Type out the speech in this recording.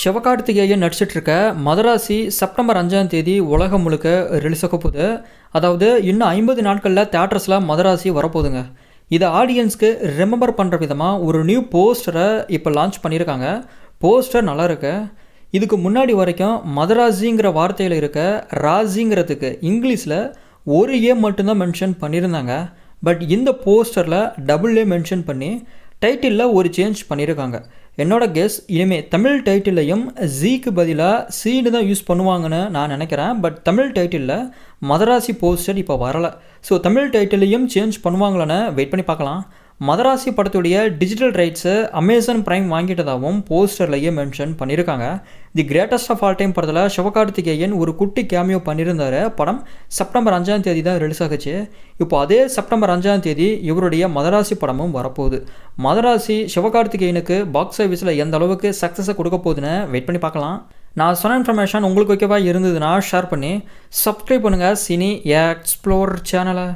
சிவகார்த்திகேயன் நடிச்சிட்டு இருக்க மதராசி செப்டம்பர் அஞ்சாம் தேதி உலகம் முழுக்க ரிலீஸ் ஆக போகுது. அதாவது இன்னும் ஐம்பது நாட்களில் தேட்டர்ஸில் மதராசி வரப்போகுதுங்க. இதை ஆடியன்ஸ்க்கு ரிமெம்பர் பண்ணுற விதமாக ஒரு நியூ போஸ்டரை இப்போ லான்ச் பண்ணியிருக்காங்க. போஸ்டர் நல்லா இருக்கு இதுக்கு முன்னாடி வரைக்கும் மதராசிங்கிற வார்த்தையில் இருக்க ராசிங்கிறதுக்கு இங்கிலீஷில் ஒரு ஏ மட்டும்தான் மென்ஷன் பண்ணியிருந்தாங்க. பட் இந்த போஸ்டரில் டபுள் ஏ மென்ஷன் பண்ணி டைட்டிலில் ஒரு சேஞ்ச் பண்ணியிருக்காங்க என்னோட கெஸ் இனிமேல் தமிழ் டைட்டிலையும் ஜீக்கு பதிலாக சீடு தான் யூஸ் பண்ணுவாங்கன்னு நான் நினைக்கிறேன். பட் தமிழ் டைட்டிலில் மதராசி போஸ்டர் இப்போ வரலை. ஸோ தமிழ் டைட்டிலையும் சேஞ்ச் பண்ணுவாங்களான்னு வெயிட் பண்ணி பார்க்கலாம். மதராசி படத்துடைய டிஜிட்டல் ரைட்ஸை அமேசான் பிரைம் வாங்கிட்டதாகவும் போஸ்டர்லேயே மென்ஷன் பண்ணியிருக்காங்க the greatest of all time படத்தில் சிவகார்த்திகேயன் ஒரு குட்டி கேமியோ பண்ணியிருந்தாரு படம் செப்டம்பர் அஞ்சாம் தேதி தான் ரிலீஸ் ஆகுச்சு. இப்போ அதே செப்டம்பர் அஞ்சாம் தேதி இவருடைய மதராசி படமும் வரப்போகுது. மதராசி சிவகார்த்திகேயனுக்கு பாக்ஸ் ஆஃபீஸில் எந்த அளவுக்கு சக்ஸஸை கொடுக்க போகுதுன்னு வெயிட் பண்ணி பார்க்கலாம். நான் சொன்ன இன்ஃபர்மேஷன் உங்களுக்கு ஓகேவா இருந்ததுன்னா ஷேர் பண்ணி சப்ஸ்கிரைப் பண்ணுங்கள் சினி எக்ஸ்ப்ளோர் சேனலை